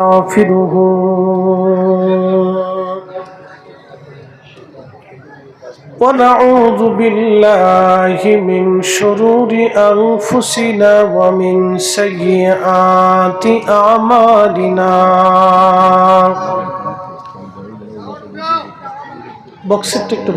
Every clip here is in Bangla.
نستغفره ونعوذ بالله من شرور أنفسنا ومن سيئات أعمالنا بوكسيت تكتب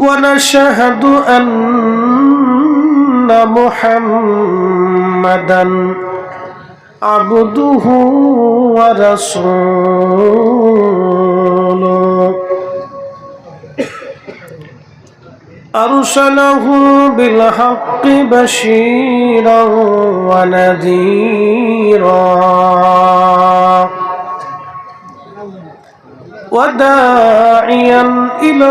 ونشهد أن محمدا عبده ورسوله أرسله بالحق بشيرا ونذيرا وداعيا إلى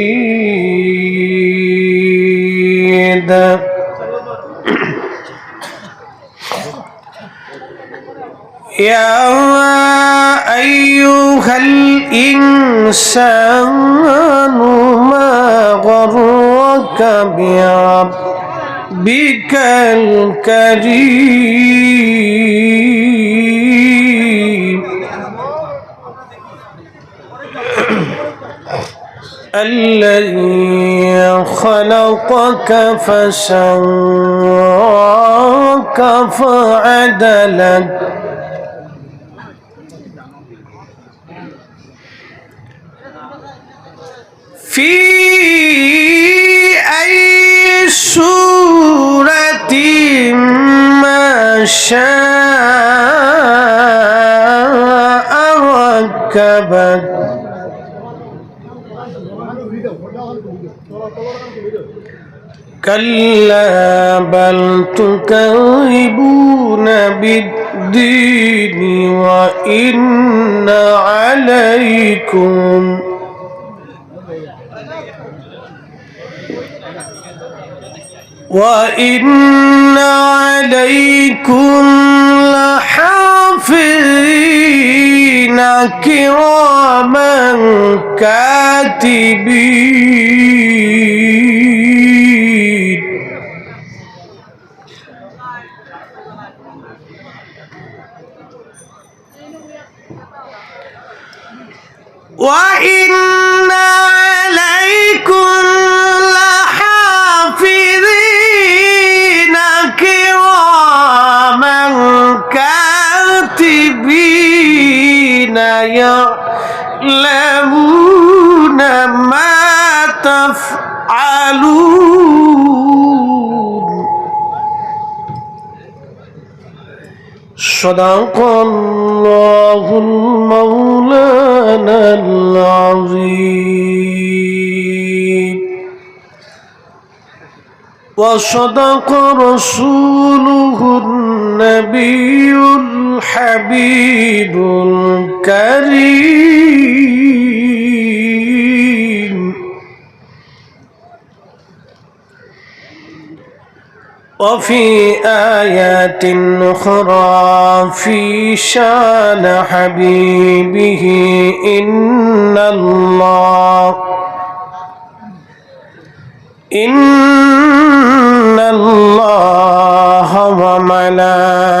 يا أيها الإنسان ما غرك بربك الكريم؟ الذي خلقك فسواك فعدلك. في أي سورة ما شاء ركبك كلا بل تكذبون بالدين وإن عليكم وإن عليكم لحافظين كراما كاتبين. وإن عليكم يعلمون ما تفعلون. صدق الله المولانا العظيم. وصدق رسوله النبي الحبيب الكريم وفي آيات أخرى في شان حبيبه إن الله إن الله وملائكته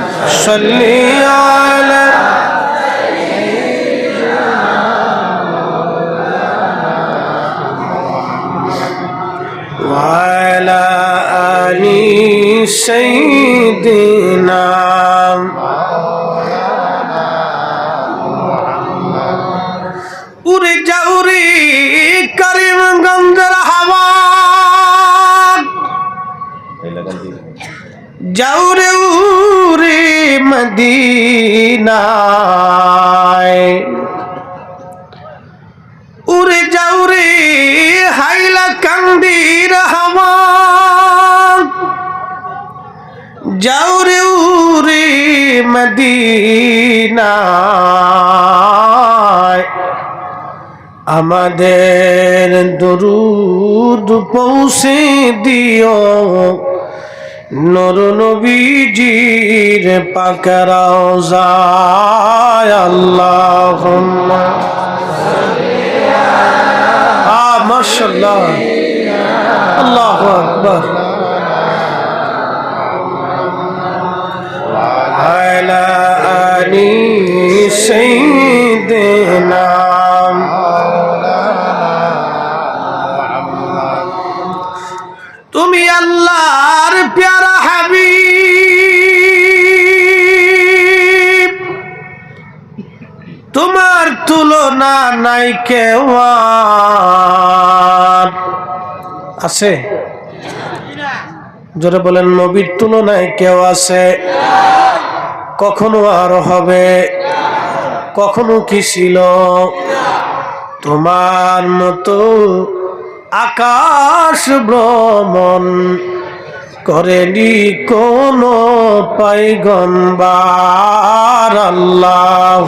صل على وعلى آل سيدنا মদিনায়। উড়ে যাউরে হাইলা কান্দির হাওয়া যাউরে উরে মদিনায়। আমাদের দরুদ পৌঁছে দিও। নর নবীজির পাকরাও যায় আল্লাহ মার্শাল্লাহ আল্লাহ আকবর। আলা আনি সেই দেনা নাই কেউ আছে? জোরে বলেন, নবীর তুলনায় কেউ আছে? কখনো আর হবে? কখনো কি ছিল? তোমার মতো আকাশ ভ্রমণ করেনি কোন পাইগম্বার। আল্লাহ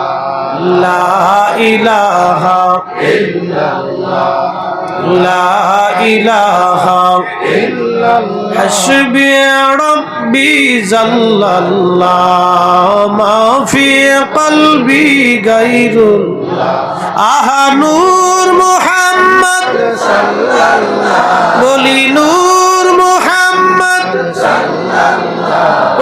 لا إله إلا الله لا إله إلا الله حسبي ربي زل الله ما في قلبي غير آه نور محمد صلى الله بولي نور محمد صلى الله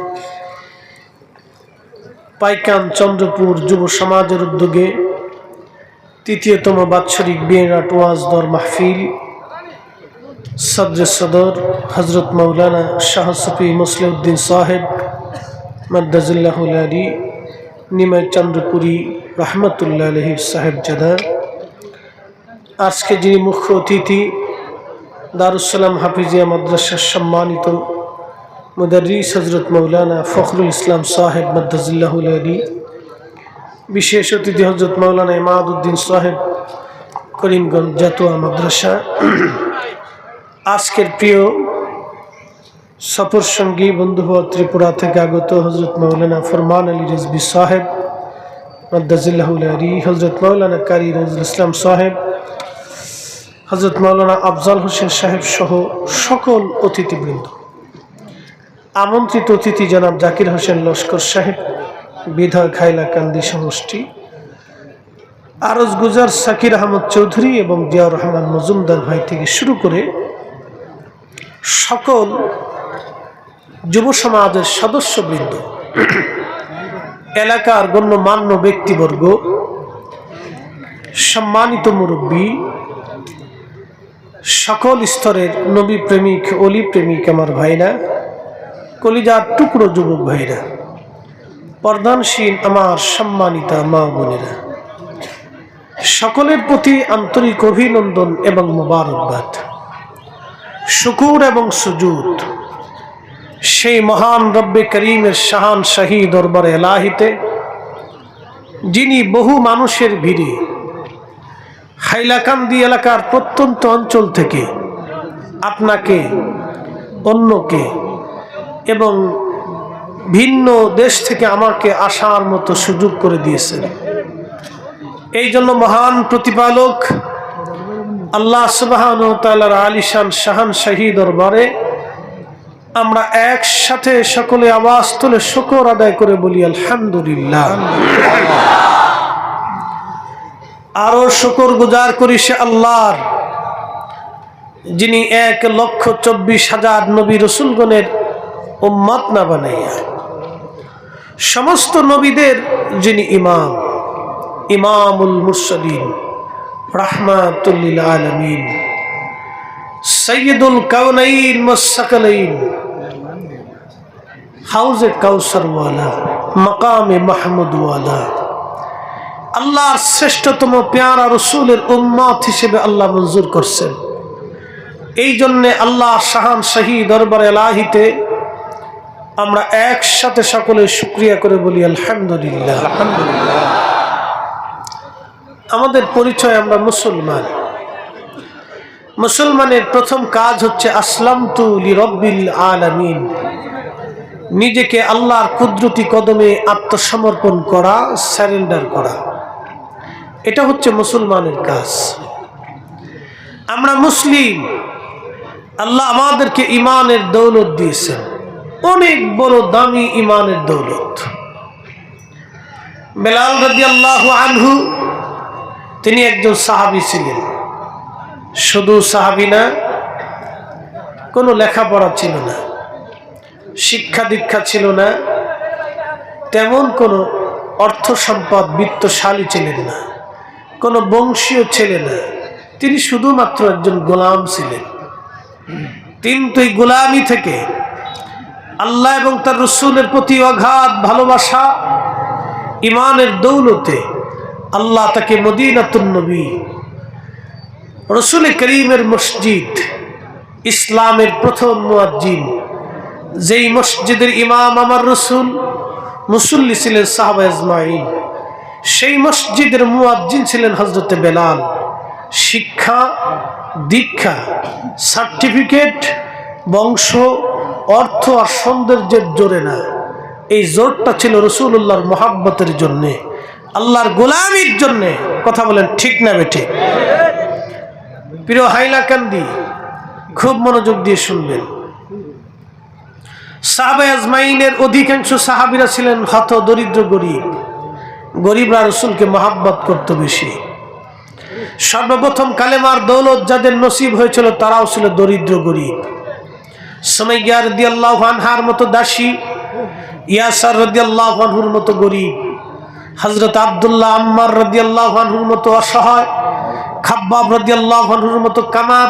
পাইকান চন্দ্রপুর যুব সমাজের উদ্যোগে তৃতীয়তম বাৎসরিক বিয়েরাট ওয়াজ দর মাহফিল সদর সদর হজরত মৌলানা শাহ সফি মুসলিউদ্দিন সাহেব মদ্দাজুল্লাহ আলী, নিমাই চন্দ্রপুরী রহমতুল্লাহ আলহি সাহেব জাদা আজকে যিনি মুখ্য অতিথি দারুসালাম হাফিজিয়া মাদ্রাসার সম্মানিত মুদারিস হজরত মৌলানা ফখরুল ইসলাম সাহেব মদ্দাজুল্লাহ আলী বিশেষ অতিথি হজরত মৌলানা ইমাদুদ্দিন সাহেব করিমগঞ্জ জাতুয়া মাদ্রাসা আজকের প্রিয় সফর সঙ্গী বন্ধু ত্রিপুরা থেকে আগত হজরত মৌলানা ফরমান আলী রিজবি সাহেব মদ্দাজিল্লাহ আলী হজরত মৌলানা কারি নজরুল ইসলাম সাহেব হজরত মৌলানা আফজাল হোসেন সাহেব সহ সকল অতিথিবৃন্দ আমন্ত্রিত অতিথি জনাব জাকির হোসেন লস্কর সাহেব, বিধায়ক খাইলা কান্দি সমষ্টি, আরজ গুজার সাকির আহমদ চৌধুরী এবং জিয়াউর রহমান মজুমদার ভাই থেকে শুরু করে সকল যুব সমাজের সদস্যবৃন্দ, এলাকার গণ্যমান্য ব্যক্তিবর্গ, সম্মানিত মুরব্বী, সকল স্তরের নবী প্রেমিক অলি প্রেমিক আমার ভাইরা কলিজার টুকরো যুবক ভাইরা পর্দানশীল আমার সম্মানিতা মা বোনেরা। সকলের প্রতি আন্তরিক অভিনন্দন এবং মোবারকবাদ। শুকুর এবং সুজুদ, সেই মহান রব্বে করিমের শাহান শাহী দরবার এলাহিতে, যিনি বহু মানুষের ভিড়ে হাইলাকান্দি এলাকার প্রত্যন্ত অঞ্চল থেকে আপনাকে, অন্যকে এবং ভিন্ন দেশ থেকে আমাকে আসার মতো সুযোগ করে দিয়েছেন। এই জন্য মহান প্রতিপালক আল্লাহ সুবাহান তালার আলিশান শাহান শাহী দরবারে আমরা একসাথে সকলে আওয়াজ তুলে শকর আদায় করে বলি, আলহামদুলিল্লাহ। আরও শকর গুজার করি সে আল্লাহর, যিনি এক লক্ষ চব্বিশ হাজার নবী রসুলগণের উম্মত না বানাইয়া। সমস্ত নবীদের যিনি ইমাম, ইমামুল মুরসলিন, রাহমাতুল্লিল আলমিন সৈয়দুল কাউনাইন মুসাকলাইন হাউজে কাউসারওয়ালা মকামে মাহমুদওয়ালা, আল্লাহর শ্রেষ্ঠতম পেয়ারা রসুলের উম্মত হিসেবে আল্লাহ মঞ্জুর করছেন। এই জন্যে আল্লাহ শাহান শাহী দরবার এলাহিতে আমরা একসাথে সকলে শুক্রিয়া করে বলি, আলহামদুলিল্লাহ। আলহামদুলিল্লাহ আমাদের পরিচয় আমরা মুসলমান। মুসলমানের প্রথম কাজ হচ্ছে আসলাম তু রব্বিল আলামিন। নিজেকে আল্লাহর কুদরতি কদমে আত্মসমর্পণ করা স্যারেন্ডার করা। এটা হচ্ছে মুসলমানের কাজ। আমরা মুসলিম, আল্লাহ আমাদেরকে ইমানের দৌলত দিয়েছেন। অনেক বড় দামি ইমানের দৌলত। বেলাল রদি আল্লাহ আনহু, তিনি একজন সাহাবি ছিলেন। শুধু সাহাবি না, কোনো লেখাপড়া ছিল না, শিক্ষা দীক্ষা ছিল না, তেমন কোনো অর্থ সম্পদ বিত্তশালী ছিলেন না, কোনো বংশীয় ছেলে না। তিনি শুধুমাত্র একজন গোলাম ছিলেন। কিন্তু এই গোলামি থেকে আল্লাহ এবং তার রসুলের প্রতি অগাধ ভালোবাসা ইমানের দৌলতে আল্লাহ তাকে নবী, রসুল করিমের মসজিদ, ইসলামের প্রথম মুয়াজ্জিন, যেই মসজিদের ইমাম আমার রসুল মুসল্লি ছিলেন সাহাবা ইসমাইল সেই মসজিদের মুয়াজ্জিন ছিলেন হজরতে বেলাল। শিক্ষা, দীক্ষা, সার্টিফিকেট বংশ, অর্থ আর সৌন্দর্যের জোরে না। এই জোরটা ছিল রসুল্লাহর মহাব্বতের জন্যে, আল্লাহর গোলামির জন্যে। কথা বলেন ঠিক না বেঠিক? প্রিয় হাইলাকান্দি খুব মনোযোগ দিয়ে শুনবেন। সাহাবে আজমাইনের অধিকাংশ সাহাবিরা ছিলেন হত দরিদ্র গরিব। গরিবরা রসুলকে মহাব্বত করত বেশি। সর্বপ্রথম কালেমার দৌলত যাদের নসিব হয়েছিল, তারাও ছিল দরিদ্র গরিব। সময় রদি আল্লাহ মতো দাসী, ইয়াসার রদি আল্লাহুর মতো গরিব হজরত আবদুল্লাহ আম্মার রদি আল্লাহুর মতো অসহায়, খাব্বাব রদি আল্লাহুর মতো কামার,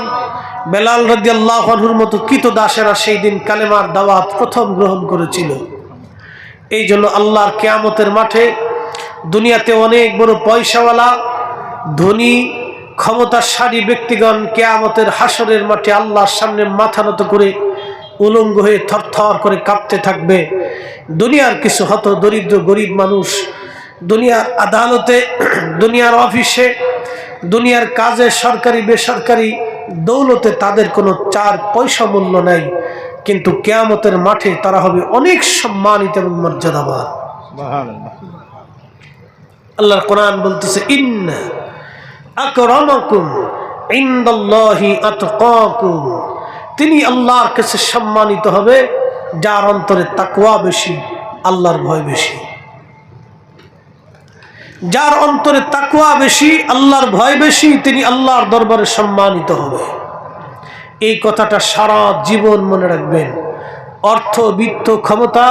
বেলাল রদি আল্লাহুর মতো কিত দাসেরা সেই দিন কালেমার দাওয়াত প্রথম গ্রহণ করেছিল। এই জন্য আল্লাহর কেয়ামতের মাঠে দুনিয়াতে অনেক বড় পয়সাওয়ালা, ধনী, ক্ষমতাশালী ব্যক্তিগণ কেয়ামতের হাসরের মাঠে আল্লাহর সামনে মাথা নত করে উলঙ্গ হয়ে থরথর করে কাঁপতে থাকবে। দুনিয়ার কিছু হত দরিদ্র গরিব মানুষ। দুনিয়ার আদালতে, দুনিয়ার অফিসে, দুনিয়ার কাজে, সরকারি, বেসরকারি দৌলতে তাদের কোনো চার পয়সা মূল্য নাই। কিন্তু কেয়ামতের মাঠে তারা হবে অনেক সম্মানিত এবং মর্যাদাবান। আল্লাহর কোরআন বলতেছে, ইন্না আকরামাকুম ইনদাল্লাহি আতকাকুম। তিনি আল্লাহর কাছে সম্মানিত হবে, যার অন্তরে তাকুয়া বেশি, আল্লাহর ভয় বেশি। যার অন্তরে তাকুয়া বেশি, আল্লাহর ভয় বেশি, তিনি আল্লাহর দরবারে সম্মানিত হবে। এই কথাটা সারা জীবন মনে রাখবেন। অর্থ, বিত্ত, ক্ষমতা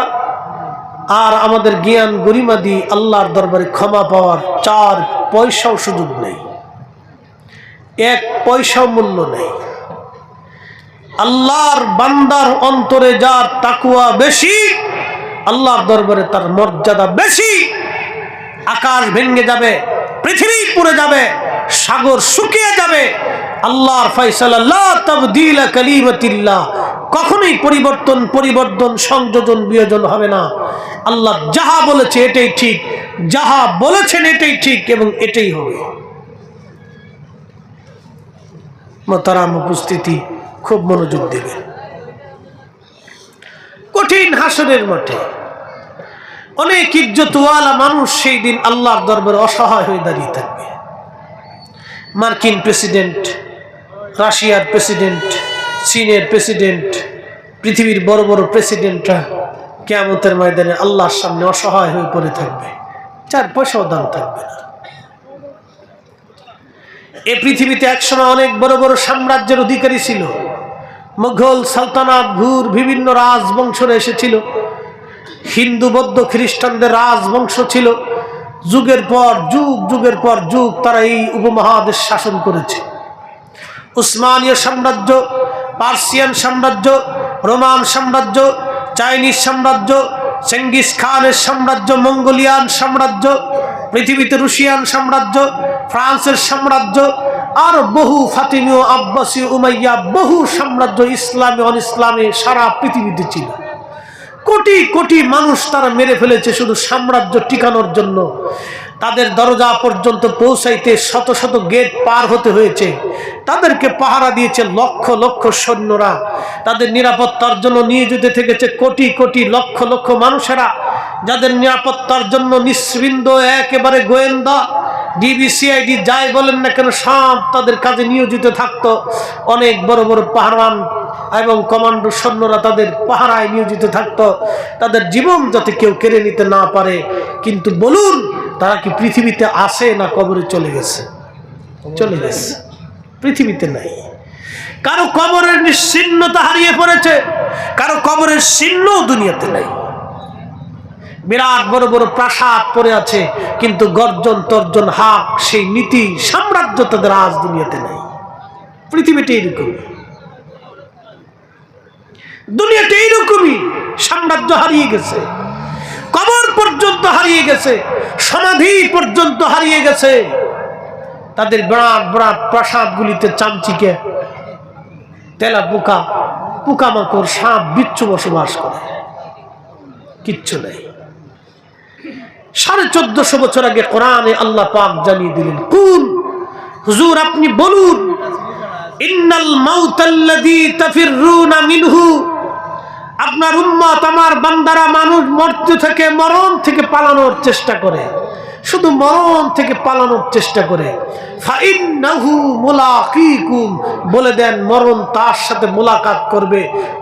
আর আমাদের জ্ঞান গরিমা দিয়ে আল্লাহর দরবারে ক্ষমা পাওয়ার চার পয়সাও সুযোগ নেই। এক পয়সাও মূল্য নেই। আল্লাহর বান্দার অন্তরে যার তাকুয়া বেশি, আল্লাহর দরবারে তার মর্যাদা বেশি, আকাশ ভেঙে যাবে, পৃথিবী পুড়ে যাবে, সাগর শুকিয়ে যাবে, আল্লাহর ফয়সালা তবদিল কখনোই পরিবর্তন পরিবর্তন, সংযোজন, বিয়োজন হবে না। আল্লাহ যাহা বলেছে এটাই ঠিক, যাহা বলেছেন এটাই ঠিক এবং এটাই হবে। মোতারাম উপস্থিতি খুব মনোযোগ দেবে। কঠিন হাসরের মাঠে অনেক ইজ্জতওয়ালা মানুষ সেই দিন আল্লাহর দরবারে অসহায় হয়ে দাঁড়িয়ে থাকবে। মার্কিন প্রেসিডেন্ট, রাশিয়ার প্রেসিডেন্ট, চীনের প্রেসিডেন্ট, পৃথিবীর বড় বড় প্রেসিডেন্টরা কেয়ামতের ময়দানে আল্লাহর সামনে অসহায় হয়ে পড়ে থাকবে। চার পয়সাও দাম থাকবে না। এ পৃথিবীতে একসময় অনেক বড় বড় সাম্রাজ্যের অধিকারী ছিল। মুঘল সালতানাত, ঘুর, বিভিন্ন রাজবংশরা এসেছিল। হিন্দু, বৌদ্ধ, খ্রিস্টানদের রাজবংশ ছিল। যুগের পর যুগ, যুগের পর যুগ তারা এই উপমহাদেশ শাসন করেছে। উসমানীয় সাম্রাজ্য, পার্সিয়ান সাম্রাজ্য, রোমান সাম্রাজ্য, চাইনিজ সাম্রাজ্য চেঙ্গিস খানের সাম্রাজ্য, মঙ্গোলিয়ান সাম্রাজ্য পৃথিবীতে রুশিয়ান সাম্রাজ্য, ফ্রান্সের সাম্রাজ্য, আর বহু ফাতিমীয়, আব্বাসী, উমাইয়া, বহু সাম্রাজ্য, ইসলামী অন ইসলামী সারা পৃথিবীতে ছিল। কোটি কোটি মানুষ তারা মেরে ফেলেছে শুধু সাম্রাজ্য টিকানোর জন্য। তাদের দরজা পর্যন্ত পৌঁছাইতে শত শত গেট পার হতে হয়েছে। তাদেরকে পাহারা দিয়েছে লক্ষ লক্ষ সৈন্যরা। তাদের নিরাপত্তার জন্য নিয়োজিত থেকেছে কোটি কোটি লক্ষ লক্ষ মানুষেরা। যাদের নিরাপত্তার জন্য নিঃসৃন্দ, একেবারে গোয়েন্দা ডিবিসিআইডি যাই বলেন না কেন, সব তাদের কাজে নিয়োজিত থাকতো। অনেক বড় বড় পাহারান এবং কমান্ডো সৈন্যরা তাদের পাহারায় নিয়োজিত থাকতো। তাদের জীবন যাতে কেউ কেড়ে নিতে না পারে, কিন্তু বলুন, তারা কি পৃথিবীতে আসে না কবরে চলে গেছে? চলে গেছে। পৃথিবীতে নাই। কারও কবরের নিশ্চিন্নতা হারিয়ে পড়েছে, কারও কবরের চিহ্নও দুনিয়াতে নাই। বিরাট বড় বড় প্রাসাদ পড়ে আছে, কিন্তু গর্জন তর্জন হাক, সেই নীতি, সাম্রাজ্য তাদের আজ দুনিয়াতে নাই। পৃথিবীটা এইরকম দুনিয়াটা এইরকমই সাম্রাজ্য হারিয়ে গেছে। কবর পর্যন্ত হারিয়ে গেছে, সমাধি পর্যন্ত হারিয়ে গেছে। তাদের বিরাট বিরাট প্রাসাদগুলিতে চামচিকে তেলা পোকা, পোকামাকড়, সাপ, বিচ্ছু বসবাস করে। কিচ্ছু নেই। সাড়ে চোদ্দশো বছর আগে কোরআনে আল্লাহ পাক জানিয়ে দিলেন কোন হুজুর আপনি বলুন, ইন্নাল মাউতাল্লাযী তাফিররুনা মিনহু আপনার উম্মত, আমার বান্দারা মানুষ মৃত্যু থেকে মরণ থেকে পালানোর চেষ্টা করে। শুধু মরণ থেকে পালানোর চেষ্টা করে। বলে দেন, মরণ তার সাথে মোলাকাত করবে।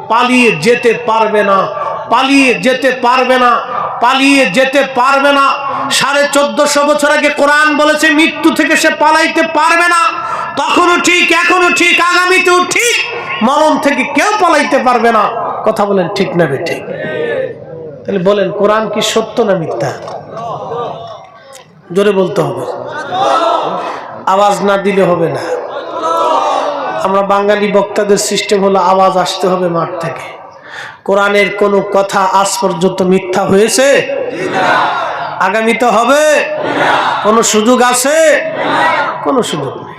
পালিয়ে যেতে পারবে না, পালিয়ে যেতে পারবে না, পালিয়ে যেতে পারবে না। সাড়ে চোদ্দশো বছর আগে কোরআন বলেছে, মৃত্যু থেকে সে পালাইতে পারবে না। তখনও ঠিক, এখনও ঠিক, আগামীতেও ঠিক। মরণ থেকে কেউ পালাইতে পারবে না। কথা বলেন, ঠিক না ঠিক তাহলে বলেন, কোরআন কি সত্য না মিথ্যা? জোরে বলতে হবে। আওয়াজ না দিলে হবে না। আমরা বাঙালি বক্তাদের সিস্টেম হলো আওয়াজ আসতে হবে মাঠ থেকে। কোরআনের কোনো কথা আজ পর্যন্ত মিথ্যা হয়েছে? আগামীতে হবে। কোনো সুযোগ আছে? কোনো সুযোগ নেই।